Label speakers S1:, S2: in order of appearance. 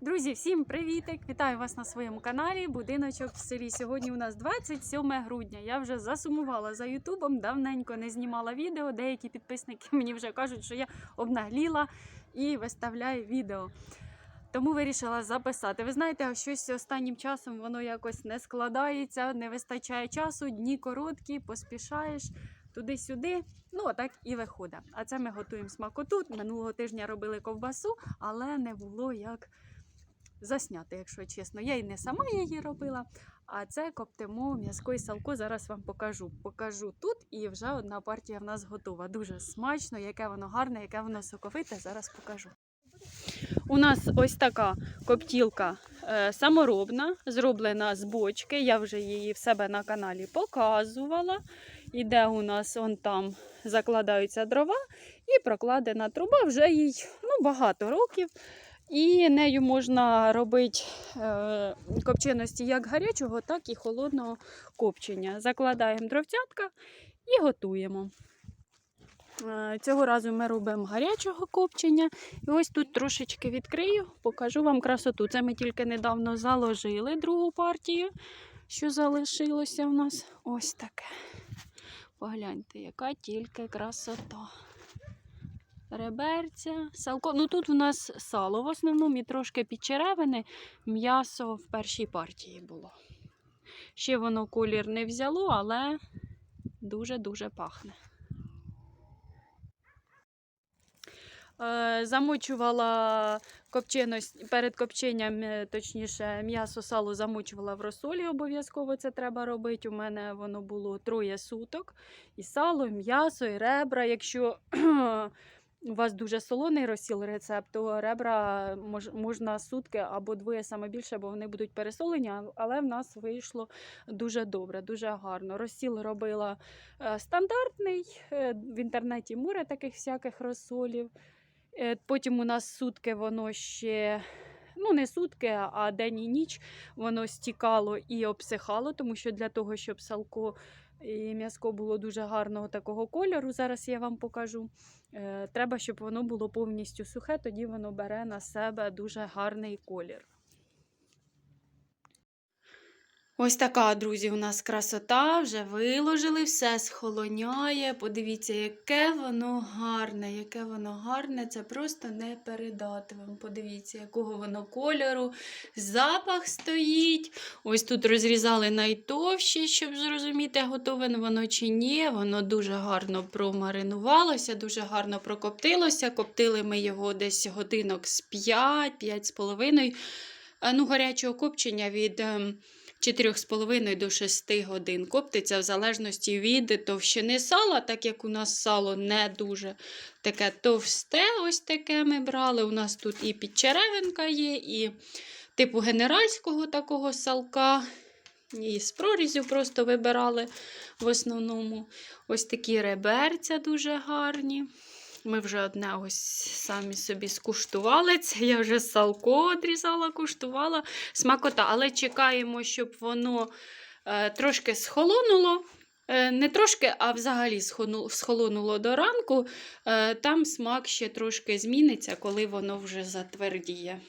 S1: Друзі, всім привітик! Вітаю вас на своєму каналі. Будиночок в селі. Сьогодні у нас 27 грудня. Я вже засумувала за Ютубом, давненько не знімала відео. Деякі підписники мені вже кажуть, що я обнагліла і виставляю відео. Тому вирішила записати. Ви знаєте, щось останнім часом воно якось не складається, не вистачає часу, дні короткі, поспішаєш туди-сюди. Ну, отак і виходить. А це ми готуємо смакоту. Минулого тижня робили ковбасу, але не було як засняти, якщо чесно. Я і не сама її робила, а це коптимо м'язко і салко. Зараз вам покажу. Покажу тут, і вже одна партія в нас готова. Дуже смачно, яке воно гарне, яке воно соковите. Зараз покажу. У нас ось така коптілка е, саморобна, зроблена з бочки. Я вже її в себе на каналі показувала. Іде у нас он там закладаються дрова і прокладена труба вже їй ну, багато років. І нею можна робити е, копченості як гарячого, так і холодного копчення. Закладаємо дровцятка і готуємо. Е, Цього разу ми робимо гарячого копчення. І ось тут трошечки відкрию, покажу вам красоту. Це ми тільки недавно заложили другу партію, що залишилося в нас. Ось таке. Погляньте, яка тільки красота. Реберця, салко. Ну тут у нас сало в основному і трошки підчеревини, м'ясо в першій партії було. Ще воно колір не взяло, але дуже-дуже пахне. Е, Замочувала копченість перед копченням, е, точніше, м'ясо сало замочувала в розсолі. Обов'язково це треба робити. У мене воно було троє суток. І сало, і м'ясо, і ребра. Якщо у вас дуже солоний розсіл рецепт, то ребра мож- можна сутки або двоє саме більше, бо вони будуть пересолені. Але в нас вийшло дуже добре, дуже гарно. Розсіл робила е, стандартний. е, В інтернеті море таких всяких розсолів. Е, Потім у нас сутки воно ще. Ну, не сутки, а день і ніч воно стікало і обсихало, тому що для того, щоб салко і м'язко було дуже гарного такого кольору, зараз я вам покажу. е, Треба, щоб воно було повністю сухе, тоді воно бере на себе дуже гарний колір. Ось така, друзі, у нас красота. Вже виложили, все схолоняє. Подивіться, яке воно гарне, яке воно гарне. Це просто не передати вам. Подивіться, якого воно кольору. Запах стоїть. Ось тут розрізали найтовші, щоб зрозуміти, готове воно чи ні. Воно дуже гарно промаринувалося, дуже гарно прокоптилося. Коптили ми його десь годинок з 5, 5,5. Е, Ну, гарячого копчення від. Ем, 4,5 до 6 годин. Коптиться в залежності від товщини сала, так як у нас сало не дуже таке товсте, ось таке ми брали. У нас тут і підчеревинка є, і типу генеральського такого салка. І з прорізю просто вибирали в основному. Ось такі реберця дуже гарні. Ми вже одне ось самі собі скуштували. Це я вже салко одрізала, куштувала. Смакота, але чекаємо, щоб воно е, трошки схолонуло. Е, не трошки, а взагалі схолонуло до ранку. Е, там смак ще трошки зміниться, коли воно вже затвердіє.